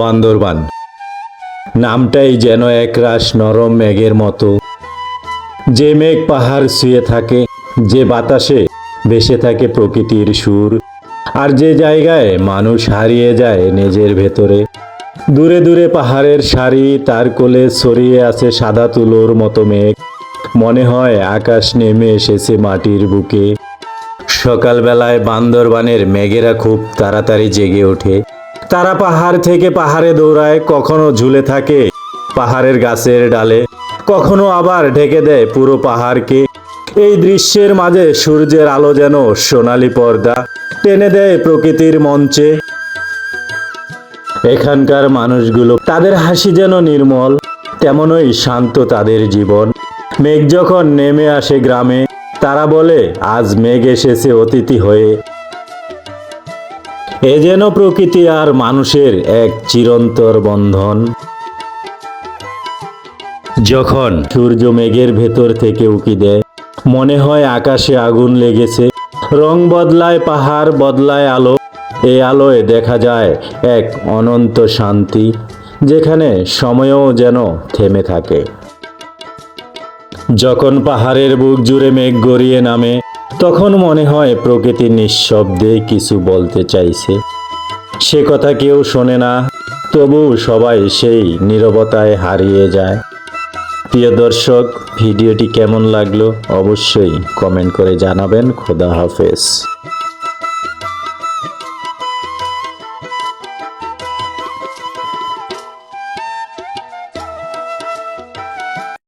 বান্দরবান। নামটাই যেন একরাশ নরম মেঘের মতো। যে মেঘ পাহাড় শুয়ে থাকে, যে বাতাসে ভেসে থাকে প্রকৃতির সুর, আর যে জায়গায় মানুষ হারিয়ে যায় নিজের ভেতরে। দূরে দূরে পাহাড়ের সারি, তার কোলে ছড়িয়ে আছে সাদা তুলোর মতো মেঘ। মনে হয় আকাশ নেমে এসেছে মাটির বুকে। সকালবেলায় বান্দরবানের মেঘেরা খুব তাড়াতাড়ি জেগে ওঠে। তারা পাহাড় থেকে পাহাড়ে দৌড়ায়, কখনো ঝুলে থাকে পাহাড়ের গাছের ডালে, কখনো আবার ঢেকে দেয় পুরো পাহাড়কে। এই দৃশ্যের মাঝে সূর্যের আলো যেন সোনালি পর্দা টেনে দেয় প্রকৃতির মঞ্চে। এখানকার মানুষগুলো তাদের হাসি যেন নির্মল, তেমনই শান্ত তাদের জীবন। মেঘ যখন নেমে আসে গ্রামে, তারা বলে, আজ মেঘ এসেছে অতিথি হয়ে। এ যেন প্রকৃতি আর মানুষের এক চিরন্তর বন্ধন। যখন সূর্য মেঘের ভেতর থেকে উকি দেয়, মনে হয় আকাশে আগুন লেগেছে। রং বদলায় পাহাড়, বদলায় আলো। এই আলোয় দেখা যায় এক অনন্ত শান্তি, যেখানে সময়ও যেন থেমে থাকে। যখন পাহাড়ের বুক জুড়ে মেঘ গড়িয়ে নামে, তখন মনে হয় প্রকৃতি নিঃশব্দে কিছু বলতে চাইছে। সে কথা কেউ শোনে না, তবু সবাই সেই নিরবতায় হারিয়ে যায়। প্রিয় দর্শক, ভিডিওটি কেমন লাগল অবশ্যই কমেন্ট করে জানাবেন। খোদা হাফেজ।